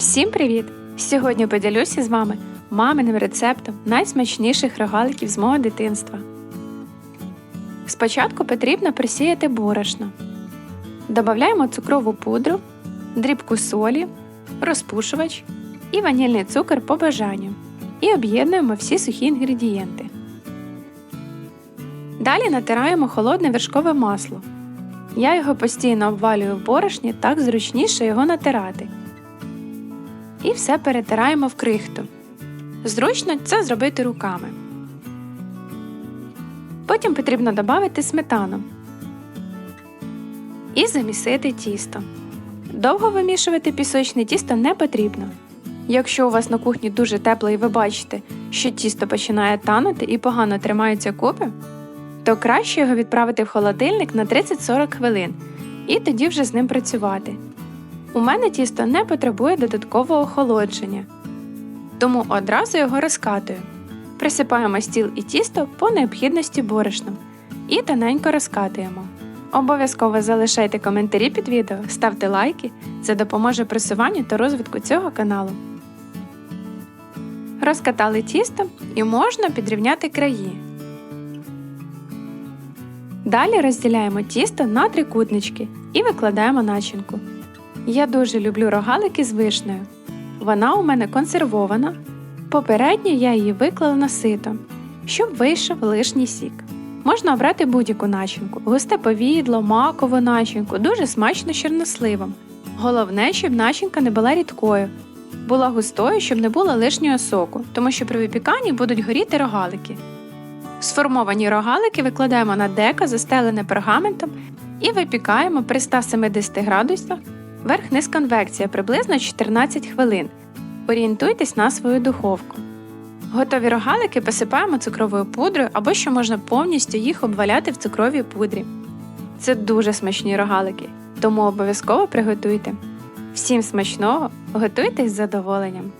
Всім привіт! Сьогодні поділюся з вами маминим рецептом найсмачніших рогаликів з мого дитинства. Спочатку потрібно присіяти борошно. Додаємо цукрову пудру, дрібку солі, розпушувач і ванільний цукор по бажанню. І об'єднуємо всі сухі інгредієнти. Далі натираємо холодне вершкове масло. Я його постійно обвалюю в борошні, так зручніше його натирати. І все перетираємо в крихту. Зручно це зробити руками. Потім потрібно додати сметану і замісити тісто. Довго вимішувати пісочне тісто не потрібно. Якщо у вас на кухні дуже тепло і ви бачите, що тісто починає танути і погано тримаються купи, то краще його відправити в холодильник на 30-40 хвилин і тоді вже з ним працювати. У мене тісто не потребує додаткового охолодження, тому одразу його розкатую. Присипаємо стіл і тісто по необхідності борошном і тоненько розкатуємо. Обов'язково залишайте коментарі під відео, ставте лайки, це допоможе просуванню та розвитку цього каналу. Розкатали тісто і можна підрівняти краї. Далі розділяємо тісто на трикутнички і викладаємо начинку. Я дуже люблю рогалики з вишнею. Вона у мене консервована. Попередньо я її виклала на сито, щоб вийшов лишній сік. Можна обрати будь-яку начинку, густе повідло, макову начинку, дуже смачно з чорносливом. Головне, щоб начинка не була рідкою, була густою, щоб не було лишнього соку, тому що при випіканні будуть горіти рогалики. Сформовані рогалики викладаємо на деко, застелене пергаментом, і випікаємо при 170 градусах верх-низ конвекція приблизно 14 хвилин. Орієнтуйтесь на свою духовку. Готові рогалики посипаємо цукровою пудрою або ще можна повністю їх обваляти в цукровій пудрі. Це дуже смачні рогалики, тому обов'язково приготуйте. Всім смачного, Готуйтесь з задоволенням!